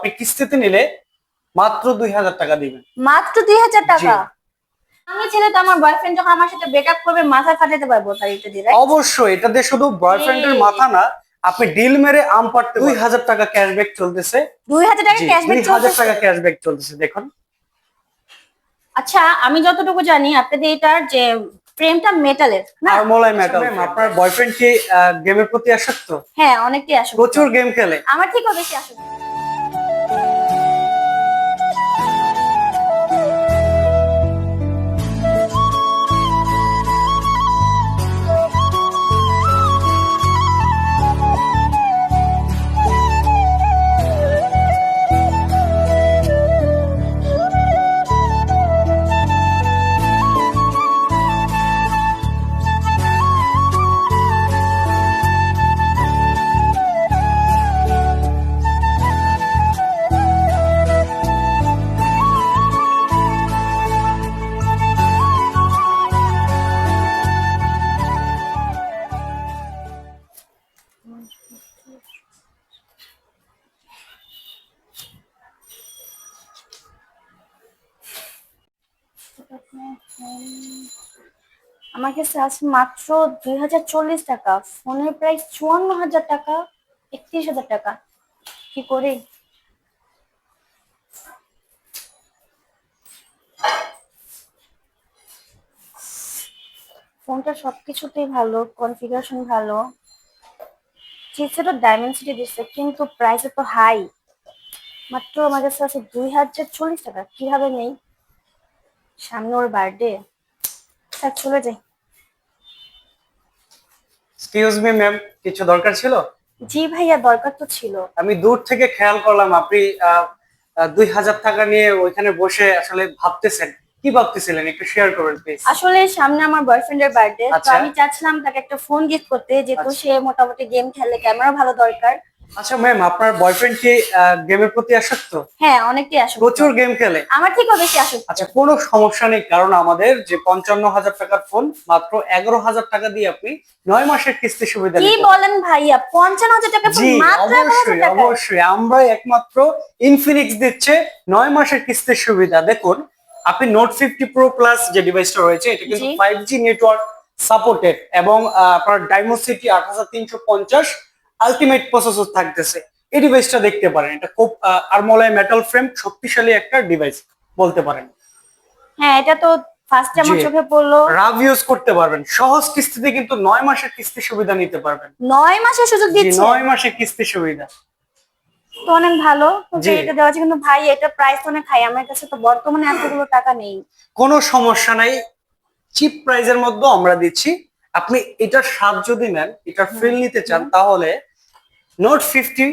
আপনি কিস্তিতে নিলে মাত্র দুই হাজার টাকা দিবেন। মাত্র দুই হাজার টাকা? আমি ছেলে তো আমার বয়ফ্রেন্ড যখন আমার সাথে ব্রেকআপ করবে মাথা ফাটাতে পারব তার এটা দিয়ে অবশ্যই এটা দিয়ে শুধু বয়ফ্রেন্ডের মাথা না আপনি ডিল মেরে আম পারতে দুই হাজার টাকা ক্যাশব্যাক চলতেছে। দুই হাজার টাকা ক্যাশব্যাক দুই হাজার টাকা ক্যাশব্যাক চলতেছে দেখুন। আচ্ছা আমি যতটুকু জানি আপনাদের এটার যে ফ্রেমটা মেটালের না? মোলাই মেটাল আপনার বয়ফ্রেন্ড কি গেমের প্রতি আসক্ত? হ্যাঁ অনেকটাই আসবে প্রচুর গেম খেলে। আমার থেকেও বেশি আমার কাছে আছে মাত্র দুই হাজার চল্লিশ টাকা। ফোনের প্রাইস চুয়ান্ন হাজার টাকা, একত্রিশ হাজার টাকা। কি করে? ফোনটা সবকিছুতেই ভালো কনফিগারেশন ভালো। চিপসেটও ডায়মেন্সিটি দিচ্ছে কিন্তু প্রাইস তো হাই মাত্র আমার কাছে আছে দুই হাজার চল্লিশ টাকা, কীভাবে নেই? সামনে ওর বার্থডে স্যার চলে যাই। এক্সকিউজ মি ম্যাম কিছু দরকার ছিল? জি ভাইয়া দরকার তো ছিল। আমি দূর থেকে খেয়াল করলাম আপনি দুই হাজার টাকা নিয়ে ওইখানে বসে আসলে ভাবতেছেন। কি ভাবতেছিলেন? একটু শেয়ার করবেন প্লিজ আসলে সামনে আমার বয়ফ্রেন্ডের বার্থডে তো আচ্ছা। আমি চাচ্ছিলাম তাকে একটা ফোন গিফট করতে যেহেতু আচ্ছা। সে মোটামুটি গেম খেলে ক্যামেরা ভালো দরকার। আচ্ছা ম্যাম আপনার বয়ফ্রেন্ড কি গেমের প্রতি আসক্ত? হ্যাঁ অনেকটাই আসবে প্রচুর গেম খেলে। আমার থেকেও বেশি আসবে আচ্ছা কোনো সমস্যা নেই কারণ আমাদের যে পঞ্চান্ন হাজার টাকার ফোন মাত্র এগারো হাজার টাকা দিয়ে আপনি নয় মাসের কিস্তি সুবিধা কি বলেন ভাইয়া? পঞ্চান্ন হাজার টাকা ফোন জি অবশ্যই অবশ্যই। আমরা একমাত্র ইনফিনিক্স দিচ্ছে নয় মাসের কিস্তির সুবিধা। দেখুন আপনি নোট ফিফটি প্রো প্লাস যে ডিভাইসটা রয়েছে এটা কিন্তু। ফাইভ জি নেটওয়ার্ক সাপোর্টেড এবং আপনার ডাইমোসিটি আট হাজার তিনশো পঞ্চাশ আলটিমেট প্রসেসর থাকতেছে। এই ডিভাইসটা দেখতে পারেন। এটা খুব আরমোলাই মেটাল ফ্রেম শক্তিশালী একটা ডিভাইস বলতে পারেন। হ্যাঁ এটা তো ফার্স্ট আমার। চোখে পড়ল। রাভ ইউজ করতে পারবেন। সহজ কিস্তিতে কিন্তু নয় মাসের কিস্তি সুবিধা নিতে পারবেন। নয় মাসের সুযোগ দিচ্ছে? নয় মাসের কিস্তি সুবিধা। তো অনেক ভালো। এটা দেওয়া আছে কিন্তু ভাই এটা প্রাইস অনেক হাই আমার কাছে তো বর্তমানে এতগুলো টাকা নেই। কোনো সমস্যা নাই। চিপ প্রাইজের মধ্যে আমরা দিচ্ছি। আপনি এটার স্বাদ যদি নেন এটার ফিল নিতে চান তাহলে নোট ফিফটি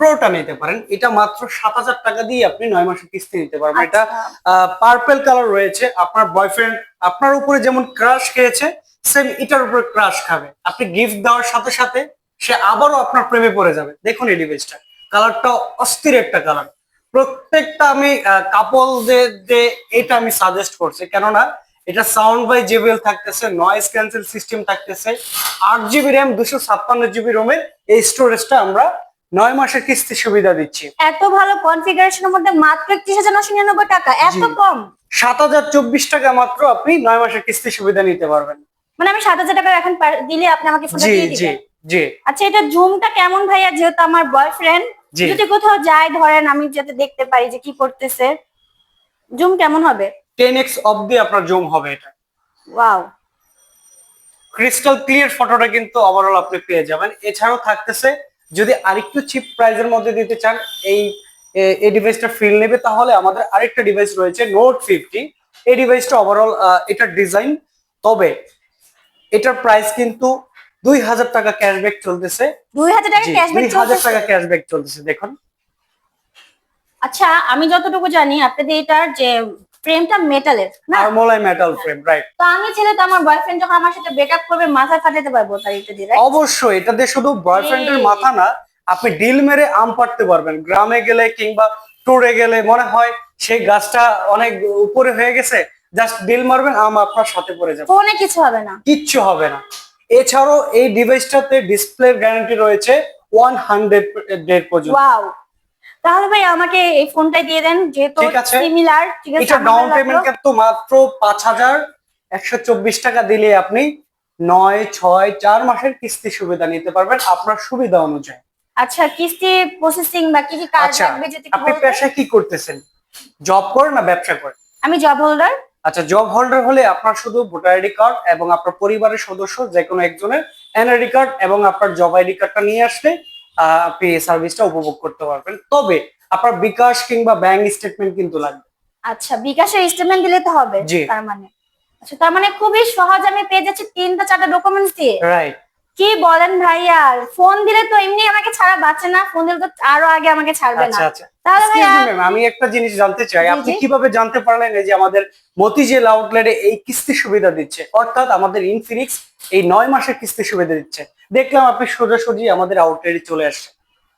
প্রোটা নিতে পারেন। এটা মাত্র সাত হাজার টাকা দিয়ে আপনি নয় মাসের কিস্তি নিতে পারবেন। এটা আচ্ছা। পার্পেল কালার রয়েছে। আপনার বয়ফ্রেন্ড আপনার উপরে যেমন ক্রাশ খেয়েছে সেম এটার উপরে ক্রাশ খাবে। আপনি গিফট দেওয়ার সাথে সাথে সে আবারও আপনার প্রেমে পড়ে যাবে। দেখুন এই ডিভাইসটা কালারটা অস্থির একটা কালার প্রত্যেকটা আমি কাপলদের যে এটা আমি সাজেস্ট করছি। কেননা এটা সাউন্ড বাই জেবিএল থাকতেছে নয়েজ ক্যান্সেল সিস্টেম থাকতেছে। আট জিবি র্যাম দুশো ছাপ্পান্ন জিবি রোমের এই স্টোরেজটা আমরা নয় মাসের কিস্তি সুবিধা দিচ্ছি। এত ভালো কনফিগারেশনের মধ্যে মাত্র একত্রিশ হাজার নশো নিরানব্বই টাকা এত কম। সাত হাজার চব্বিশ টাকা মাত্র আপনি নয় মাসের কিস্তি সুবিধা নিতে পারবেন। মানে আমি সাত হাজার টাকা এখন দিলে আপনি আমাকে ফোনটা জি দিয়ে জি দিবেন। জি। আচ্ছা এটা জুমটা কেমন ভাইয়া? যেহেতু আমার বয়ফ্রেন্ড যদি কোথাও যায় ধরেন আমি যাতে দেখতে পারি যে কি করতেছে। জুম কেমন হবে? টেন এক্স অব্দি আপনার জুম হবে এটা। ওয়াও ক্রিস্টাল ক্লিয়ার ফটোটা কিন্তু ওভারঅল আপনি পেয়ে যাবেন। এছাড়াও থাকতেছে যদি আরেকটু চিপ প্রাইজের মধ্যে দিতে চান এই এই ডিভাইসটা ফিল নেবে তাহলে আমাদের আরেকটা ডিভাইস রয়েছে নোট ফিফটি এই ডিভাইসটা ওভারঅল এটার ডিজাইন তবে এটার প্রাইস কিন্তু দুই হাজার টাকা ক্যাশব্যাক চলতেছে। দুই হাজার টাকা ক্যাশব্যাক হাজার টাকা ক্যাশব্যাক চলতেছে দেখুন। আচ্ছা আমি যতটুকু জানি আপনাদের এটার যে ফ্রেমটা মেটালের না? আরমোলাই মেটাল ফ্রেম রাইট তো আমি ছেলে তো আমার বয়ফ্রেন্ড যখন আমার সাথে ব্রেকআপ করবে মাথা ফাটাতে পারব তার এটা দিয়ে? অবশ্যই এটা দিয়ে শুধু বয়ফ্রেন্ডের। মাথা না আপনি ডিল মেরে আম পাড়তে পারবেন। গ্রামে গেলে কিংবা ট্যুরে গেলে মনে হয় সেই গাছটা অনেক উপরে হয়ে গেছে জাস্ট ডিল মারবেন আম আপনার সাথে পড়ে যাবে। ফোনে কিছু হবে না। কিচ্ছু হবে না। এছাড়াও এই ডিভাইসটাতে ডিসপ্লে গ্যারান্টি রয়েছে ওয়ান হান্ড্রেড ডেট পর্যন্ত। ওয়াও তাহলে ভাই আমাকে এই ফোনটা দিয়ে দেন যেহেতু সিমিলার ঠিক আছে এটা ডাউন পেমেন্ট কিন্তু মাত্র পাঁচ হাজার একশো চব্বিশ টাকা দিলে আপনি নয় ছয় চার মাসের কিস্তি সুবিধা নিতে পারবেন আপনার সুবিধা অনুযায়ী। আচ্ছা কিস্তি প্রসেসিং বা কি কি কাজ আচ্ছা লাগবে যদি আপনি? পেশা কি করতেছেন? জব করেন না ব্যবসা করেন? আমি জব হোল্ডার আচ্ছা জব হোল্ডার হলে আপনার শুধু ভোটার আইডি কার্ড এবং আপনার পরিবারের সদস্য যে কোনো একজনের এনআইডি কার্ড এবং আপনার জব আইডি কার্ডটা নিয়ে আসলে আপনি এই সার্ভিসটা উপভোগ করতে পারবেন। তবে আপনার বিকাশ কিংবা ব্যাংক স্টেটমেন্ট কিন্তু লাগবে। আচ্ছা বিকাশের স্টেটমেন্ট দিলে তো হবে। তার মানে। আচ্ছা তার মানে খুবই সহজ আমি পেয়ে যাচ্ছি তিনটা চারটা ডকুমেন্টস দিয়ে। রাইট কি বলেন ভাইয়া? ফোন দিলে তো এমনি আমাকে ছাড়া বাঁচে না ফোন দিলে তো আরও আগে আমাকে ছাড়বে না। আচ্ছা আচ্ছা। তাহলে আমি একটা জিনিস জানতে চাই। আপনি কীভাবে জানতে পারলেন এই যে আমাদের মতিঝিল আউটলেটে এই কিস্তি সুবিধা দিচ্ছে? অর্থাৎ আমাদের ইনফিনিক্স এই নয় মাসের কিস্তি সুবিধা দিচ্ছে। দেখলাম আপনি সোজাসুজি আমাদের আউটলেটে চলে আসছেন।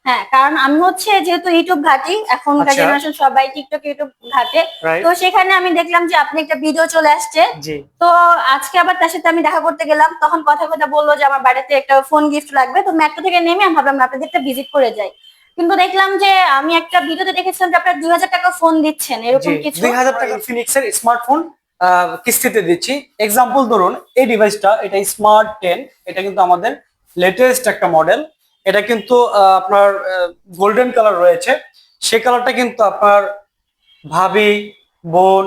হ্যাঁ কারণ আমি হচ্ছে যেহেতু ইউটিউব ঘাটি এখনকার আচ্ছা। জেনারেশন সবাই টিকটক ইউটিউব ঘাটে। তো সেখানে আমি দেখলাম যে আপনি একটা ভিডিও চলে আসছে। তো আজকে আবার তার সাথে আমি দেখা করতে গেলাম তখন কথা কথা বলল যে আমার বাড়িতে একটা ফোন গিফট লাগবে। তো মেট্রো থেকে নেমে আমি ভাবলাম আপনাদের একটা ভিজিট করে যাই। কিন্তু দেখলাম যে আমি একটা ভিডিওতে দেখেছিলাম যে আপনারা দুই হাজার টাকা ফোন দিচ্ছেন এরকম কিছু। দুই হাজার টাকা ফিনিক্স ফিনিক্সের স্মার্টফোন কিস্তিতে দিচ্ছি। এক্সাম্পল ধরুন এই ডিভাইসটা এটা স্মার্ট টেন এটা কিন্তু আমাদের লেটেস্ট একটা মডেল এটা কিন্তু আপনার গোল্ডেন কালার রয়েছে। সে কালারটা কিন্তু আপনার ভাবি বোন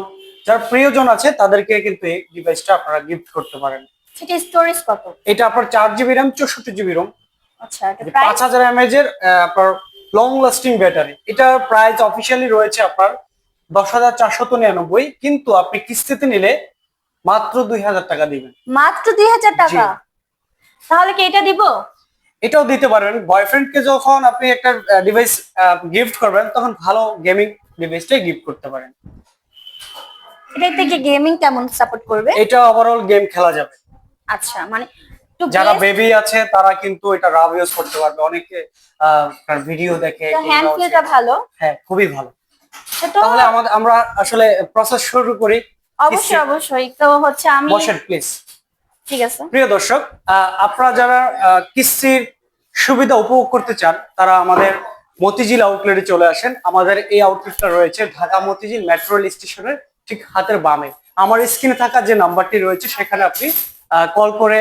যার প্রিয়জন আছে তাদেরকে কিন্তু এই ডিভাইসটা আপনারা গিফট করতে পারেন। সেটা স্টোরেজ কত? এটা আপনার চার জিবি র্যাম চৌষট্টি জিবি রোম আচ্ছা পাঁচ হাজার এমএজ এর আপনার লং লাস্টিং ব্যাটারি এটার প্রাইস অফিসিয়ালি রয়েছে আপনার দশ হাজার চারশত নিরানব্বই কিন্তু আপনি কিস্তিতে নিলে মাত্র দুই হাজার টাকা দিবেন। মাত্র দুই হাজার টাকা? তাহলে কি এটা দিব? এটাও দিতে পারবেন। বয়ফ্রেন্ডকে যখন আপনি একটা ডিভাইস গিফট করবেন তখন ভালো গেমিং ডিভাইসটাই গিফট করতে পারেন। এটা থেকে গেমিং কেমন সাপোর্ট করবে? এটা ওভারঅল গেম খেলা যাবে। আচ্ছা মানে যারা বেবি আছে তারা কিন্তু এটা রাব ইউজ করতে পারবে। অনেকে তার ভিডিও দেখে তো কিংবা হ্যান্ড ফিলটা ভালো। হ্যাঁ খুবই ভালো। সেটা তাহলে আমাদের আমরা আসলে প্রসেস শুরু করি। অবশ্যই অবশ্যই। তো হচ্ছে আমি বসেন প্লিজ ঠিক আছে। প্রিয় দর্শক আপনারা যারা কিস্তির সুবিধা উপভোগ করতে চান, তারা আমাদের মতিঝিল আউটলেটে চলে আসেন। আমাদের এই আউটলেটটা রয়েছে ঢাকা মতিঝিল মেট্রো রেল স্টেশনের ঠিক হাতের বামে। আমার স্ক্রিনে থাকা যে নাম্বারটি রয়েছে, সেখানে আপনি কল করে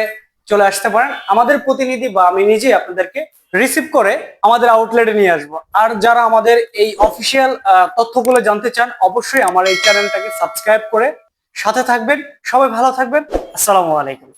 চলে আসতে পারেন। আমাদের প্রতিনিধি বা আমি নিজেই আপনাদেরকে রিসিভ করে আমাদের আউটলেটে নিয়ে আসব। আর যারা আমাদের এই অফিসিয়াল তথ্যগুলো জানতে চান, অবশ্যই আমার এই চ্যানেলটাকে সাবস্ক্রাইব করে সাথে থাকবেন। সবাই ভালো থাকবেন। আসসালামু আলাইকুম।